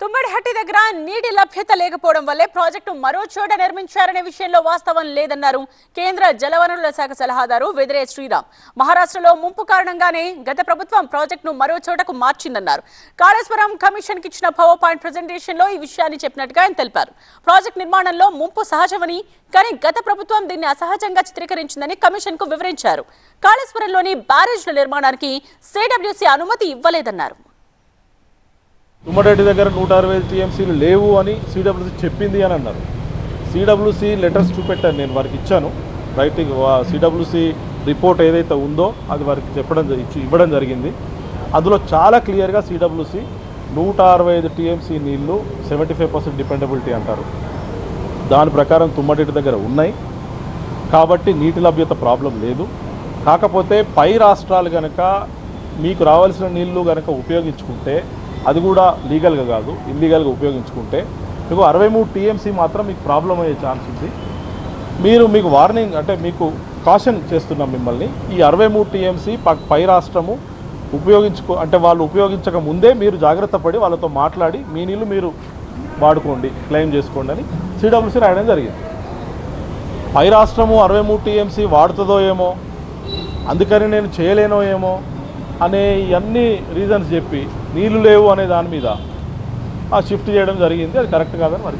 తుమ్మడిహట్టి దగ్గర నీటి లభ్యత లేకపోవడం వల్లే ప్రాజెక్టు మరో చోట నిర్మించారనే విషయంలో వాస్తవం లేదన్నారు కేంద్ర జలవనరుల శాఖ సలహాదారు వెదిరే శ్రీరామ్. మహారాష్ట్రలో ముంపు కారణంగానే గత ప్రభుత్వం ప్రాజెక్టును మరో చోటకు మార్చిందన్నారు. కాళేశ్వరం కమిషన్కి ఇచ్చిన పవర్ పాయింట్ ప్రజెంటేషన్లో ఈ విషయాన్ని చెప్పినట్టుగా ఆయన తెలిపారు. ప్రాజెక్టు నిర్మాణంలో ముంపు సహజమని కానీ గత ప్రభుత్వం దీన్ని అసహజంగా చిత్రీకరించిందని కమిషన్కు వివరించారు. కాళేశ్వరంలోని బ్యారేజ్ల నిర్మాణానికి సిడబ్ల్యూసీ అనుమతి ఇవ్వలేదన్నారు. తుమ్మరెడ్డి దగ్గర నూట అరవై టీఎంసీలు లేవు అని సిడబ్ల్యూసీ చెప్పింది అని అన్నారు. సిడబ్ల్యూసీ లెటర్స్ చూపెట్టాను నేను వారికి ఇచ్చాను. రైటింగ్ సిడబ్ల్యూసీ రిపోర్ట్ ఏదైతే ఉందో అది వారికి చెప్పడం ఇచ్చి ఇవ్వడం జరిగింది. అందులో చాలా క్లియర్గా సిడబ్ల్యూసీ నూట అరవై ఐదు టీఎంసీ నీళ్ళు సెవెంటీ ఫైవ్ పర్సెంట్ డిపెండబిలిటీ అంటారు. దాని ప్రకారం తుమ్మరెడ్డి దగ్గర ఉన్నాయి. కాబట్టి నీటి లభ్యత ప్రాబ్లం లేదు. కాకపోతే పై రాష్ట్రాలు కనుక మీకు రావాల్సిన నీళ్ళు కనుక ఉపయోగించుకుంటే అది కూడా లీగల్గా కాదు ఇల్లీగల్గా ఉపయోగించుకుంటే. మీకు అరవై మూడు టీఎంసీ మాత్రం మీకు ప్రాబ్లం అయ్యే ఛాన్స్ ఉంది. మీరు మీకు వార్నింగ్ అంటే మీకు కాషన్ చేస్తున్నాం మిమ్మల్ని ఈ అరవై మూడు టీఎంసీ పై రాష్ట్రము ఉపయోగించుకో అంటే వాళ్ళు ఉపయోగించక ముందే మీరు జాగ్రత్త పడి వాళ్ళతో మాట్లాడి మీ నీళ్ళు మీరు వాడుకోండి క్లెయిమ్ చేసుకోండి అని సిడబ్ల్యూసీ రాయడం జరిగింది. పై రాష్ట్రము అరవై మూడు టీఎంసీ వాడుతుందో ఏమో అందుకని నేను చేయలేనో ఏమో అనే ఇవన్నీ రీజన్స్ చెప్పి నీళ్ళు లేవు అనే దాని మీద ఆ షిఫ్ట్ చేయడం జరిగింది. అది కరెక్ట్ కాదని మరి